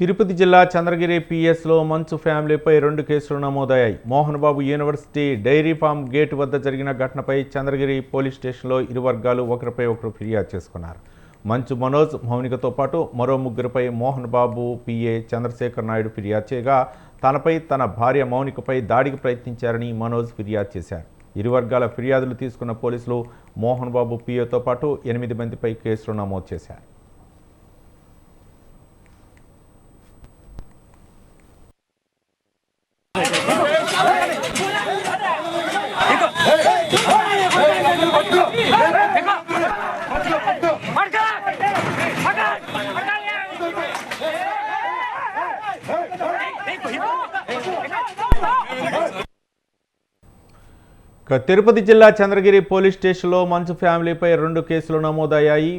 తిరుపతి జిల్లా చంద్రగిరి పిఎస్లో మంచు ఫ్యామిలీపై రెండు కేసులు నమోదయ్యాయి. Mohan Babu university dairy farm gate వద్ద జరిగిన ఘటనపై చంద్రగిరి పోలీస్ స్టేషన్లో ఇరు వర్గాలు ఒకరిపై ఒకరు ఫిర్యాదు చేసుకున్నారు. మంచు మనోజ్ మౌనికతో పాటు మరో ముగ్గురిపై మోహన్ బాబు పిఏ చంద్రశేఖర్ నాయుడు ఫిర్యాదు చేయగా తనపై తన భార్య మౌనికపై దాడికి ప్రయత్నించారని మనోజ్ ఫిర్యాదు చేశారు. ఇరు వర్గాల ఫిర్యాదులు తీసుకున్న పోలీసులు మోహన్ బాబు పిఏతో పాటు ఎనిమిది మందిపై కేసులు నమోదు చేశారు. తిరుపతి జిల్లా చంద్రగిరి పోలీస్ స్టేషన్లో మంచు ఫ్యామిలీపై రెండు కేసులు నమోదయ్యాయి.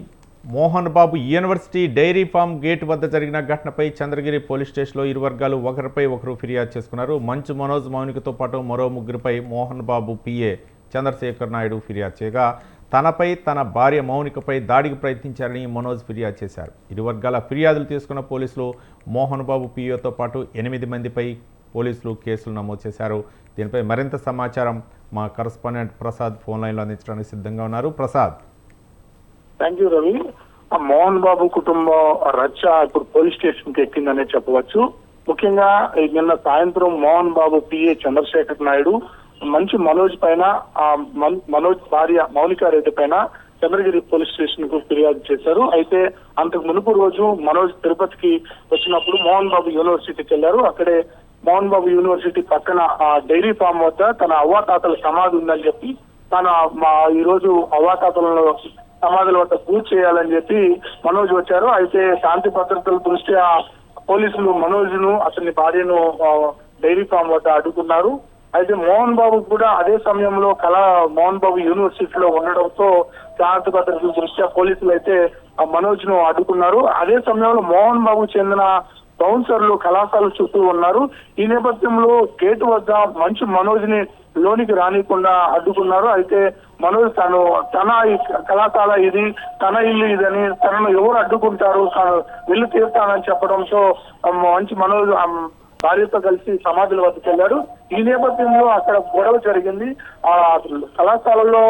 Mohan Babu university dairy farm gate వద్ద జరిగిన ఘటనపై చంద్రగిరి పోలీస్ స్టేషన్లో ఇరు వర్గాలు ఒకరిపై ఒకరు ఫిర్యాదు చేసుకున్నారు. మంచు మనోజ్ మౌనికతో పాటు మరో ముగ్గురిపై మోహన్ బాబు పిఏ చంద్రశేఖర్ నాయుడు ఫిర్యాదు చేయగా తనపై తన భార్య మౌనికపై దాడికి ప్రయత్నించారని మనోజ్ ఫిర్యాదు చేశారు. ఇరు వర్గాల ఫిర్యాదులు తీసుకున్న పోలీసులు మోహన్ బాబు పిఏతో పాటు ఎనిమిది మందిపై పోలీసులు కేసులు నమోదు చేశారు. దీనిపై మరింత సమాచారం మా కరస్పాండెంట్ ప్రసాద్ ఫోన్ లైన్లో అందించడానికి సిద్ధంగా ఉన్నారు. ప్రసాద్. థ్యాంక్ యూ రవి ఆ మోహన్ బాబు కుటుంబం రచ్చ ఇప్పుడు పోలీస్ స్టేషన్కి ఎక్కిందనే చెప్పవచ్చు. ముఖ్యంగా నిన్న సాయంత్రం మోహన్ బాబు పిఏ చంద్రశేఖర్ నాయుడు మంచి మనోజ్ పైన మనోజ్ భార్య మౌనికా రెడ్డి పైన చంద్రగిరి పోలీస్ స్టేషన్కు ఫిర్యాదు చేశారు. అయితే అంతకు మునుపు రోజు మనోజ్ తిరుపతికి వచ్చినప్పుడు మోహన్ బాబు యూనివర్సిటీకి వెళ్ళారు అక్కడే మోహన్ బాబు యూనివర్సిటీ పక్కన ఆ డైరీ ఫామ్ వద్ద తన అవ్వాతాతల సమాధి ఉందని చెప్పి తన మా ఈ రోజు అవ్వాతాతలను సమాధుల వద్ద పూజ చేయాలని చెప్పి మనోజ్ వచ్చారు. అయితే శాంతి భద్రతల దృష్ట్యా పోలీసులు మనోజ్ను అతని భార్యను డైరీ ఫామ్ వద్ద అడ్డుకున్నారు. అయితే మోహన్ బాబు కూడా అదే సమయంలో కళా మోహన్ బాబు యూనివర్సిటీలో ఉండడంతో శాంతి భద్రతల దృష్ట్యా పోలీసులు అయితే ఆ మనోజ్ను అడ్డుకున్నారు. అదే సమయంలో మోహన్ బాబు చెందిన బౌన్సర్లు కళాశాల చుట్టూ ఉన్నారు. ఈ నేపథ్యంలో గేటు వద్ద మంచు మనోజ్ని లోనికి రానికుండా అడ్డుకున్నారు. అయితే మనోజ్ తను తన ఈ కళాశాల ఇది తన ఇల్లు ఇదని తనను ఎవరు అడ్డుకుంటారు తను వెళ్ళి తీరుతానని చెప్పడంతో మంచి మనోజ్ భార్యతో కలిసి సమాధుల వద్దకు వెళ్ళాడు. ఈ నేపథ్యంలో అక్కడ గొడవ జరిగింది. ఆ కళాశాలలో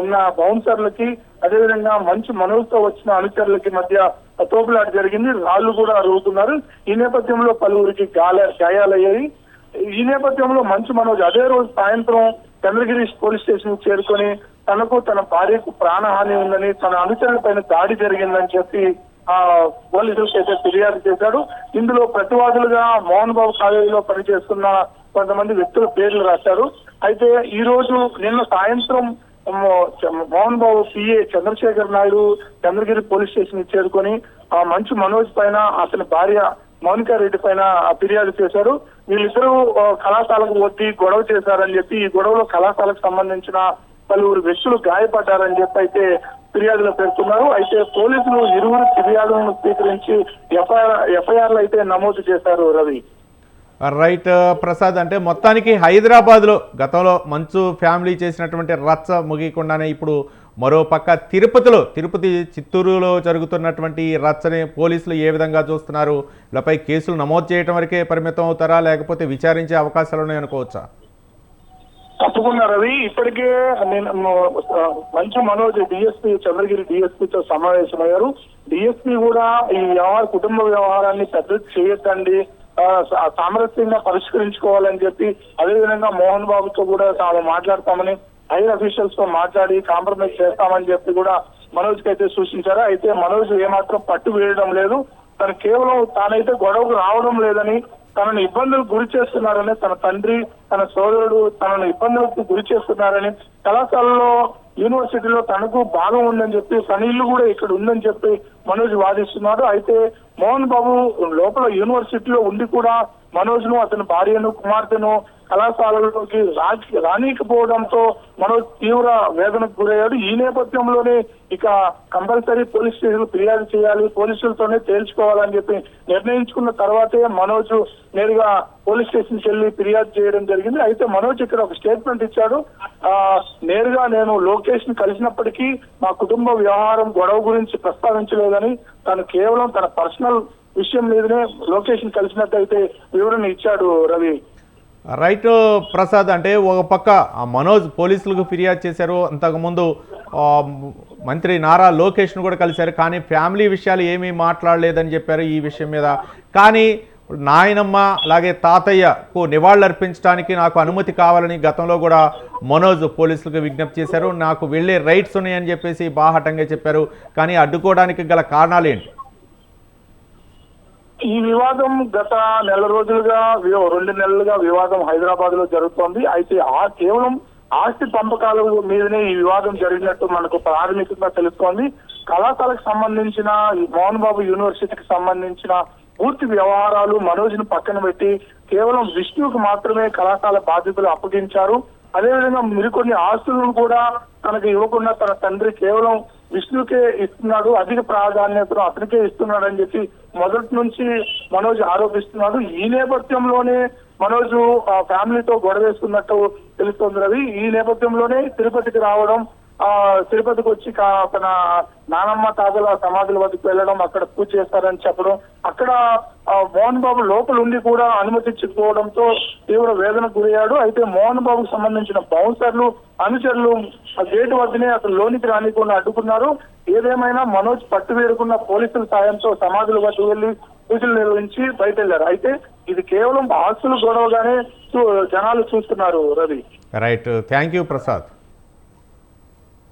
ఉన్న బౌన్సర్లకి అదేవిధంగా మంచి మనోజ్తో వచ్చిన అనుచరులకి మధ్య తోపులాట జరిగింది. రాళ్ళు కూడా అరుగుతున్నారు. ఈ నేపథ్యంలో పలువురికి గాల గాయాలయ్యాయి. ఈ నేపథ్యంలో మంచు మనోజ్ అదే రోజు సాయంత్రం చంద్రగిరి పోలీస్ స్టేషన్ చేరుకొని తనకు తన భార్యకు ప్రాణహాని ఉందని తన అనుచరుల పైన దాడి జరిగిందని చెప్పి ఆ పోలీసులకు అయితే ఫిర్యాదు చేశాడు. ఇందులో ప్రతివాదులుగా మోహన్ బాబు కాలేజీలో పనిచేస్తున్న కొంతమంది వ్యక్తుల పేర్లు రాశారు. అయితే ఈ రోజు నిన్న సాయంత్రం Mohan Babu CA Chandrashekar Naidu Chandragiri police station చేరుకొని ఆ మంచు మనోజ్ పైన అతని భార్య మౌనికా రెడ్డి పైన ఫిర్యాదు చేశారు. వీళ్ళిద్దరూ కళాశాలకు వచ్చి గొడవ చేశారని చెప్పి ఈ గొడవలో కళాశాలకు సంబంధించిన పలువురు వ్యక్తులు గాయపడ్డారని చెప్పి అయితే ఫిర్యాదులో పేర్కొన్నారు. అయితే పోలీసులు ఇరువురు ఫిర్యాదులను స్వీకరించి ఎఫ్ఐఆర్ ఎఫ్ఐఆర్లు అయితే నమోదు చేశారు రవి. రైట్ ప్రసాద్ అంటే మొత్తానికి హైదరాబాద్లో గతంలో మంచు ఫ్యామిలీ చేసినటువంటి రచ్చ ముగియకుండానే ఇప్పుడు మరో పక్క తిరుపతిలో తిరుపతి చిత్తూరులో జరుగుతున్నటువంటి రచ్చని పోలీసులు ఏ విధంగా చూస్తున్నారు? వీళ్ళపై కేసులు నమోదు చేయడం వరకే పరిమితం అవుతారా? లేకపోతే విచారించే అవకాశాలు ఉన్నాయి అనుకోవచ్చా? తప్పకుండా రవి. ఇప్పటికే నేను మంచి మనోజ్ డిఎస్పీ చంద్రగిరి డిఎస్పీతో సమావేశమయ్యారు. డిఎస్పీ కూడా ఈ వ్యవహార కుటుంబ వ్యవహారాన్ని పెద్ద చేయొద్దండి. సామరస్యంగా పరిష్కరించుకోవాలని చెప్పి అదేవిధంగా మోహన్ బాబుతో కూడా తాము మాట్లాడతామని హైర్ అఫీషియల్స్తో మాట్లాడి కాంప్రమైజ్ చేస్తామని చెప్పి కూడా మనోజ్కి అయితే సూచించారు. అయితే మనోజ్ ఏమాత్రం పట్టు వేయడం లేదు. తను కేవలం తానైతే గొడవకు రావడం లేదని తనను ఇబ్బందులకు గురి చేస్తున్నారని తన తండ్రి తన సోదరుడు తనను ఇబ్బందులకు గురి చేస్తున్నారని కళాశాలలో యూనివర్సిటీలో తనకు భాగం ఉందని చెప్పి సనీళ్ళు కూడా ఇక్కడ ఉందని చెప్పి మనోజ్ వాదిస్తున్నాడు అయితే మోహన్ బాబు లోపల యూనివర్సిటీలో ఉండి కూడా మనోజ్ను అతని భార్యను కుమార్తెను కళాశాలలోకి రాకి రానీకపోవడంతో మనోజ్ తీవ్ర వేదనకు గురయ్యాడు. ఈ నేపథ్యంలోనే ఇక కంపల్సరీ పోలీస్ స్టేషన్ ఫిర్యాదు చేయాలి పోలీసులతోనే తేల్చుకోవాలని చెప్పి నిర్ణయించుకున్న తర్వాతే మనోజ్ నేరుగా పోలీస్ స్టేషన్కి ఫిర్యాదు చేయడం జరిగింది. అయితే మనోజ్ ఇక్కడ ఒక స్టేట్మెంట్ ఇచ్చాడు. ఆ నేరుగా నేను లోకేష్ని కలిసినప్పటికీ మా కుటుంబ వ్యవహారం గొడవ గురించి ప్రస్తావించలేదని తను కేవలం తన పర్సనల్ విషయం మీదనే లొకేషన్ కలిసినట్టయితే వివరణ ఇచ్చాడు రవి. రైట్ ప్రసాద్ అంటే ఒక పక్క ఆ మనోజ్ పోలీసులకు ఫిర్యాదు చేశారు. అంతకుముందు మంత్రి నారా లోకేష్ను కూడా కలిశారు. కానీ ఫ్యామిలీ విషయాలు ఏమీ మాట్లాడలేదని చెప్పారు ఈ విషయం మీద. కానీ నాయనమ్మ అలాగే తాతయ్యకు నివాళులర్పించడానికి నాకు అనుమతి కావాలని గతంలో కూడా మనోజ్ పోలీసులకు విజ్ఞప్తి చేశారు. నాకు వెళ్ళే రైట్స్ ఉన్నాయని చెప్పేసి బాహటంగా చెప్పారు. కానీ అడ్డుకోవడానికి గల కారణాలు ఏంటి? ఈ వివాదం గత నెల రోజులుగా వి- రెండు నెలలుగా వివాదం హైదరాబాద్లో జరుగుతోంది. అయితే ఆ కేవలం ఆస్తి పంపకాల మీదనే ఈ వివాదం జరిగినట్టు మనకు ప్రాథమికంగా తెలుస్తోంది. కళాశాలకు సంబంధించిన మోహన్ బాబు యూనివర్సిటీకి సంబంధించిన పూర్తి వ్యవహారాలు మనోజ్ను పక్కన పెట్టి కేవలం విష్ణువుకు మాత్రమే కళాశాల బాధ్యతలు అప్పగించారు. అదేవిధంగా మరికొన్ని ఆస్తులను కూడా తనకు ఇవ్వకుండా తన తండ్రి కేవలం విష్ణుకే ఇస్తున్నాడు అధిక ప్రాధాన్యతను అతనికే ఇస్తున్నాడు అని చెప్పి మొదటి నుంచి మనోజ్ ఆరోపిస్తున్నాడు. ఈ నేపథ్యంలోనే మనోజ్ ఆ ఫ్యామిలీతో గొడవేసుకున్నట్టు తెలుస్తుంది తెలుస్తోంది రవి. ఈ నేపథ్యంలోనే తిరుపతికి రావడం తిరుపతికి వచ్చి తన నానమ్మ తాతల సమాధుల వద్దకు వెళ్ళడం అక్కడ పూజ చేస్తారని చెప్పడం అక్కడ మోహన్ బాబు లోపల ఉండి కూడా అనుమతించకపోవడంతో తీవ్ర వేదనకు గురయ్యాడు. అయితే మోహన్ బాబుకు సంబంధించిన బౌన్సర్లు అనుచరులు ఆ గేటు వద్దనే అతను లోనికి రానికుండా అడ్డుకున్నారు. ఏదేమైనా మనోజ్ పట్టు వేడుకున్న పోలీసుల సాయంతో సమాధుల వద్దకు వెళ్ళి పూజలు నిర్వహించి బయట వెళ్ళారు అయితే ఇది కేవలం ఆస్తులు గొడవగానే చూ- జనాలు చూస్తున్నారు Ravi. Right. Thank you Prasad.